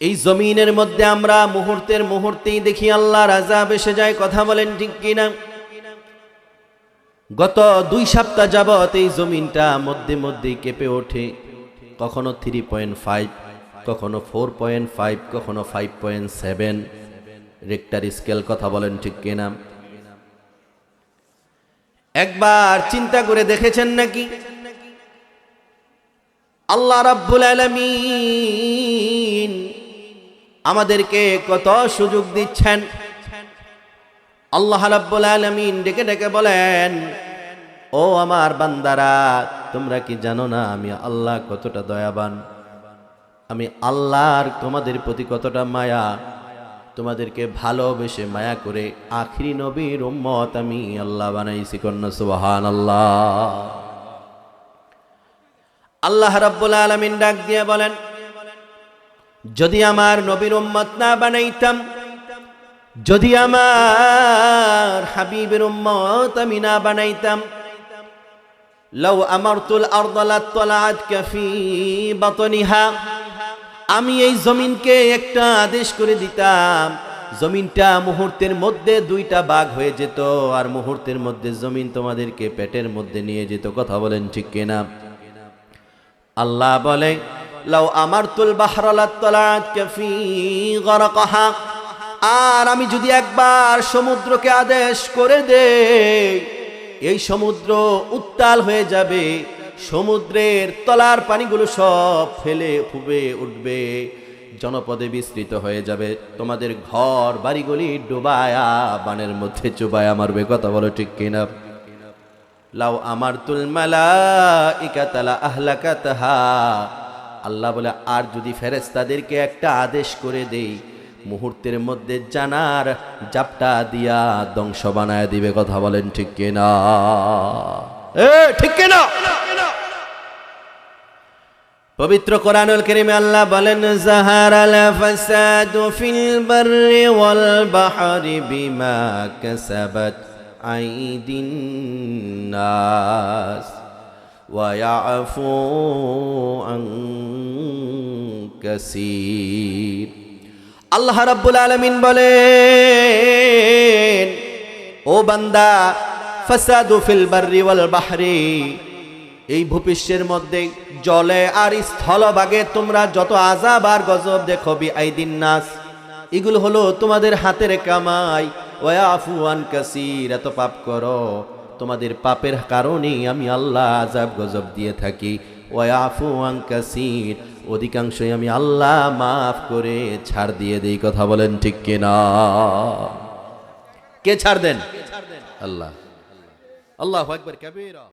এই জমিনের মধ্যে আমরা মুহূর্তের মুহূর্তেই দেখি আল্লাহর রাজা এসে যায়, কথা বলেন ঠিক কিনা? গত দুই সপ্তাহ যাবৎ এই জমিনটা মধ্যে মধ্যেই কেঁপে ওঠে। কখনো থ্রি পয়েন্ট ফাইভ কখনো ফোর পয়েন্ট ফাইভ কখনো five point seven Richter scale কথা বলেন ঠিক কিনা? একবার চিন্তা করে দেখেছেন নাকি? আল্লাহ রাব্বুল আলামিন আমাদেরকে কত সুযোগ দিচ্ছেন। আল্লাহ রাব্বুল আলামিন ডেকে ডেকে বলেন, ও আমার বান্দারা, তোমরা কি জানো না আমি আল্লাহ কতটা দয়াবান? আমি আল্লাহর তোমাদের প্রতি কতটা মায়া? তোমাদেরকে ভালোবেসে মায়া করে আখরি নবীর উম্মত আমি আল্লাহ বানাইছি কন্যা সুবাহান আল্লাহ আল্লাহ রাব্বুল আলামিন ডাক দিয়ে বলেন যদি আমার নবীর উম্মত না বানাইতাম, যদি আমার হাবিবের উম্মত আমি না বানাইতাম, লাউ আমারতুল আরদালাত তলাআত কাফি বাতনিহা, আমি এই জমিনকে একটা আদেশ করে দিতাম, জমিনটা মুহূর্তের মধ্যে দুইটা বাঘ হয়ে যেত, আর মুহূর্তের মধ্যে জমিন তোমাদেরকে পেটের মধ্যে নিয়ে যেত, কথা বলেন ঠিক কিনা? আল্লাহ বলে লাউ আমার তুল আর আমি যদি একবার সমুদ্রকে আদেশ করে দেই, এই সমুদ্র উত্তাল হয়ে যাবে, সমুদ্রের তলার পানিগুলো সব ফেলে ফুবে উঠবে, জনপদে বিস্তৃত হয়ে যাবে। তোমাদের ঘর বাড়িগুলি ডুবায়া, বানের মধ্যে চুবায়া মারবে, কথা বলো ঠিক কিনা? লাউ আমার তুল মালাইকাতালা আহলাকাতাহা। আল্লাহ বলে, আর যদি ফেরেস্তাদেরকে একটা আদেশ করে দেই, মুহূর্তের মধ্যে জানার জাপটা দিয়া ধ্বংস বানায় দিবে। কথা বলেন ঠিক কিনা? ঠিক কিনা? পবিত্র কোরআনুল করিমে আল্লাহ বলেন, জাহারাল বিমা কাসাবাত আইদিন ওয়া কাসীর। আল্লাহ রাব্বুল আলামিন বলেন, ও বান্দা, ফাসাদু ফিল বাররি ওয়াল বাহরি। এই ভূপৃষ্ঠের মধ্যে জলে আর স্থলভাগে তোমরা যত আজাব আর গজব দেখো বি আইদিন নাস। এগুলো হলো তোমাদের হাতের কামাই। ওয়া আন কাসির, এত পাপ করো। তোমাদের পাপের কারণেই আমি আল্লাহ আজাব গজব দিয়ে থাকি। ওয়া আফুয়ান কাসির। অধিকাংশই আমি আল্লাহ মাফ করে ছাড় দিয়ে দিই, কথা বলেন ঠিক কিনা? কে ছাড় দেন? আল্লাহ। আল্লাহ একবার কবিরা।